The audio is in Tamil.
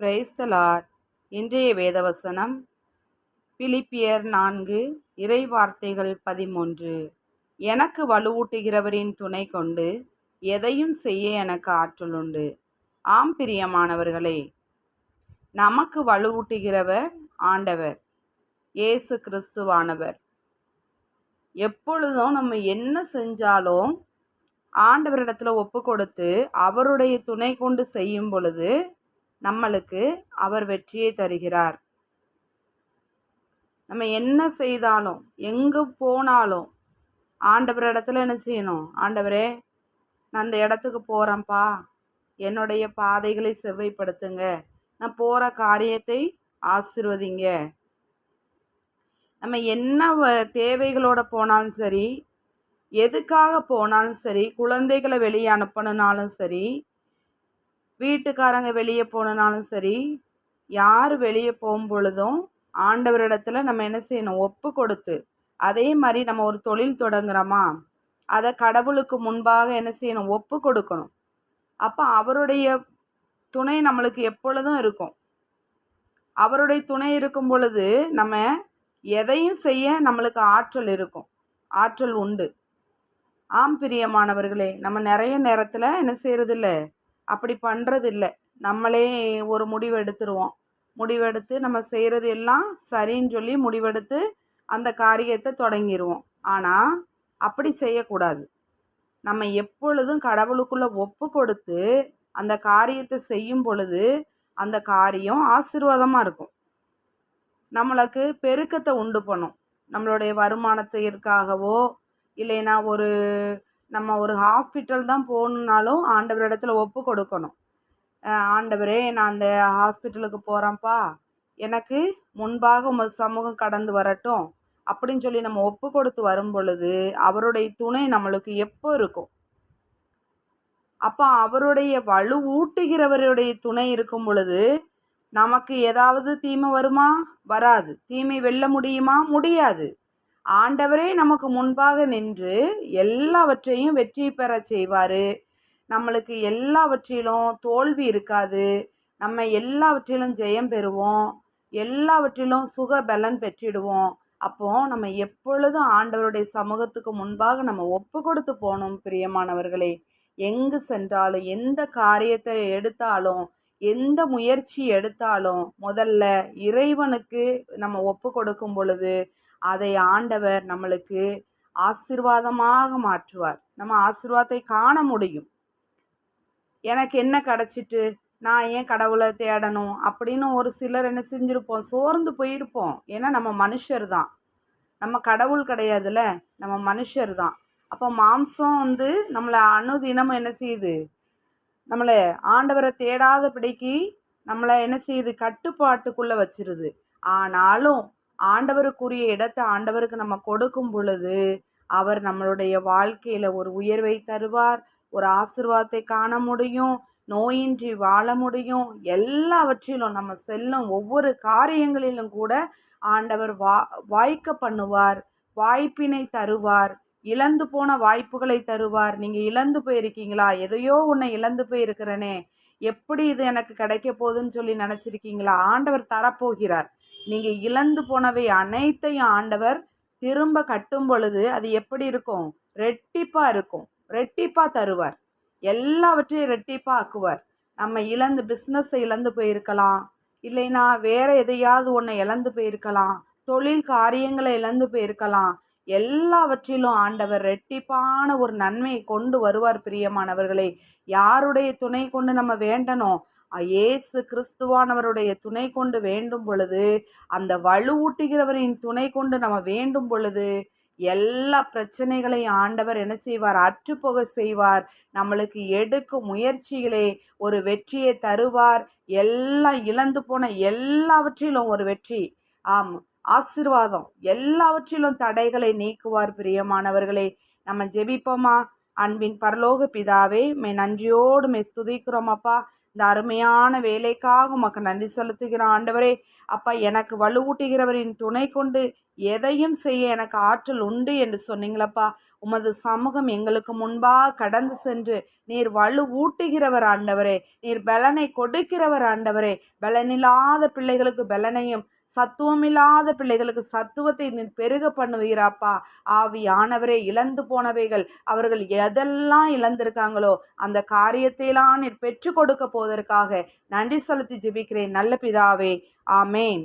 பிரைஸ்தலார். இன்றைய வேதவசனம் பிலிப்பியர் நான்கு இறை வார்த்தைகள் பதிமூன்று. எனக்கு வலுவூட்டுகிறவரின் துணை கொண்டு எதையும் செய்ய எனக்கு ஆற்றலுண்டு ஆம் பிரியமானவர்களே நமக்கு வலுவூட்டுகிறவர் ஆண்டவர் இயேசு கிறிஸ்துவானவர். எப்பொழுதும் நம்ம என்ன செஞ்சாலும் ஆண்டவரிடத்தில் ஒப்பு கொடுத்து அவருடைய துணை கொண்டு செய்யும் பொழுது நம்மளுக்கு அவர் வெற்றியை தருகிறார். நம்ம என்ன செய்தாலும் எங்கே போனாலும் ஆண்டவரிடத்துல என்ன செய்யணும்? ஆண்டவரே நான் அந்த இடத்துக்கு போகிறேன்ப்பா என்னுடைய பாதைகளை செவ்வைப்படுத்துங்க. நான் போகிற காரியத்தை ஆசிர்வதிங்க. நம்ம என்ன தேவைகளோட போனாலும் சரி எதுக்காக போனாலும் சரி குழந்தைகளை வெளியே அனுப்பணுனாலும் சரி வீட்டுக்காரங்க வெளியே போனாலும் சரி யார் வெளியே போகும் பொழுதும் ஆண்டவரிடத்துல நம்ம என்ன செய்யணும்? ஒப்பு கொடுத்து அதே மாதிரி நம்ம ஒரு தொழில் தொடங்குறோமா? அதை கடவுளுக்கு முன்பாக என்ன செய்யணும்? ஒப்பு கொடுக்கணும். அப்போ அவருடைய துணை நம்மளுக்கு எப்பொழுதும் இருக்கும். அவருடைய துணை இருக்கும் பொழுது நம்ம எதையும் செய்ய நம்மளுக்கு ஆற்றல் இருக்கும். ஆற்றல் உண்டு. ஆம் பிரியமானவர்களே நம்ம நிறைய நேரத்தில் என்ன செய்கிறதில்ல அப்படி பண்ணுறது இல்லை நம்மளே ஒரு முடிவு எடுத்துருவோம் முடிவெடுத்து நம்ம செய்கிறது எல்லாம் சரின்னு சொல்லி முடிவெடுத்து அந்த காரியத்தை தொடங்கிடுவோம் ஆனால் அப்படி செய்யக்கூடாது. நம்ம எப்பொழுதும் கடவுளுக்குள்ளே ஒப்பு கொடுத்து அந்த காரியத்தை செய்யும் பொழுது அந்த காரியம் ஆசீர்வாதமாக இருக்கும். நம்மளுக்கு பெருக்கத்தை உண்டு பண்ணும். நம்மளுடைய வருமானத்திற்காகவோ இல்லைன்னா ஒரு நம்ம ஒரு ஹாஸ்பிட்டல் தான் போகணுன்னாலும் ஆண்டவர் இடத்துல ஒப்பு கொடுக்கணும். ஆண்டவரே நான் அந்த ஹாஸ்பிட்டலுக்கு போகிறேன்ப்பா எனக்கு முன்பாக உமது சமூகம் கடந்து வரட்டும் அப்படின்னு சொல்லி நம்ம ஒப்பு கொடுத்து வரும் பொழுது அவருடைய துணை நம்மளுக்கு எப்போ இருக்கும்? அப்போ அவருடைய வலு ஊட்டுகிறவருடைய துணை இருக்கும் பொழுது நமக்கு ஏதாவது தீமை வருமா? வராது. தீமை வெல்ல முடியுமா? முடியாது. ஆண்டவரே நமக்கு முன்பாக நின்று எல்லாவற்றையும் வெற்றி பெற செய்வார். நம்மளுக்கு எல்லாவற்றிலும் தோல்வி இருக்காது. நம்ம எல்லாவற்றிலும் ஜெயம் பெறுவோம். எல்லாவற்றிலும் சுக பலன் பெற்றிடுவோம். அப்போ நம்ம எப்பொழுதும் ஆண்டவருடைய சமூகத்துக்கு முன்பாக நம்ம ஒப்பு கொடுத்து போகணும் பிரியமானவர்களே. எங்கு சென்றாலும் எந்த காரியத்தை எடுத்தாலும் எந்த முயற்சி எடுத்தாலும் முதல்ல இறைவனுக்கு நம்ம ஒப்பு கொடுக்கும் பொழுது அதை ஆண்டவர் நம்மளுக்கு ஆசீர்வாதமாக மாற்றுவார். நம்ம ஆசிர்வாதத்தை காண முடியும். எனக்கு என்ன கிடச்சிட்டு நான் ஏன் கடவுளை தேடணும் அப்படின்னு ஒரு சிலர் என்ன செஞ்சுருப்போம் சோர்ந்து போயிருப்போம். ஏன்னா நம்ம மனுஷர் தான். நம்ம கடவுள் கிடையாதுல்ல நம்ம மனுஷர் தான். அப்போ மாம்சம் வந்து நம்மளை அணுதினமும் என்ன செய்யுது? நம்மளை ஆண்டவரை தேடாத பிடிக்கி நம்மளை என்ன செய்யுது? கட்டுப்பாட்டுக்குள்ளே வச்சிருது. ஆனாலும் ஆண்டவருக்குரிய இடத்தை ஆண்டவருக்கு நம்ம கொடுக்கும் பொழுது அவர் நம்மளுடைய வாழ்க்கையில் ஒரு உயர்வை தருவார் ஒரு ஆசிர்வாதத்தை காண முடியும் நோயின்றி வாழ முடியும். எல்லாவற்றிலும் நம்ம செல்லும் ஒவ்வொரு காரியங்களிலும் கூட ஆண்டவர் வா வாய்க்க பண்ணுவார் வாய்ப்பினை தருவார் இழந்து போன வாய்ப்புகளை தருவார். நீங்கள் இழந்து போயிருக்கீங்களா? எதையோ உன்னை இழந்து போயிருக்கிறனே. எப்படி இது எனக்கு கிடைக்க போகுதுன்னு சொல்லி நினச்சிருக்கீங்களா? ஆண்டவர் தரப்போகிறார். நீங்கள் இழந்து போனவை அனைத்தையும் ஆண்டவர் திரும்ப கட்டும் பொழுது அது எப்படி இருக்கும்? ரெட்டிப்பாக இருக்கும். ரெட்டிப்பாக தருவார். எல்லாவற்றையும் ரெட்டிப்பாக ஆக்குவார். நம்ம இழந்து பிஸ்னஸை இழந்து போயிருக்கலாம். இல்லைன்னா வேற எதையாவது ஒன்றை இழந்து போயிருக்கலாம். தொழில் காரியங்களை இழந்து போயிருக்கலாம். எல்லாவற்றிலும் ஆண்டவர் ரெட்டிப்பான ஒரு நன்மையை கொண்டு வருவார் பிரியமானவர்களே. யாருடைய துணை கொண்டு நம்ம வேண்டணும்? இயேசு கிறிஸ்துவானவருடைய துணை கொண்டு வேண்டும் பொழுது அந்த வலுவூட்டுகிறவரின் துணை கொண்டு நம்ம வேண்டும் பொழுது எல்லா பிரச்சனைகளையும் ஆண்டவர் என்ன செய்வார்? அற்றுப்போக செய்வார். நம்மளுக்கு எடுக்கும் முயற்சிகளே ஒரு வெற்றியை தருவார். எல்லாம் இழந்து போன எல்லாவற்றிலும் ஒரு வெற்றி. ஆம் ஆசீர்வாதம். எல்லாவற்றிலும் தடைகளை நீக்குவார் பிரியமானவர்களே. நம்ம ஜெபிப்போமா? அன்பின் பரலோக பிதாவே மே நன்றியோடு மே ஸ்துதிக்கிறோம் அப்பா. இந்த அருமையான வேலைக்காக உமக்கு நன்றி செலுத்துகிறோம் ஆண்டவரே. அப்பா எனக்கு வலுவூட்டுகிறவரின் துணை கொண்டு எதையும் செய்ய எனக்கு ஆற்றல் உண்டு என்று சொன்னீங்களப்பா. உமது சமூகம் எங்களுக்கு முன்பாக கடந்து சென்று நீர் வலு ஊட்டுகிறவர் ஆண்டவரே. நீர் பலனை கொடுக்கிறவர் ஆண்டவரே. பலனில்லாத பிள்ளைகளுக்கு பலனையும் சத்துவமில்லாத பிள்ளைகளுக்கு சத்துவத்தை நீ பெருக பண்ணுவீராப்பா. ஆவியானவரே இழந்து போனவைகள் அவர்கள் எதெல்லாம் இழந்திருக்காங்களோ அந்த காரியத்தையெல்லாம் நீர் பெற்று கொடுக்க போவதற்காக நன்றி செலுத்தி ஜெபிக்கிறேன். நல்ல பிதாவே. ஆமேன்.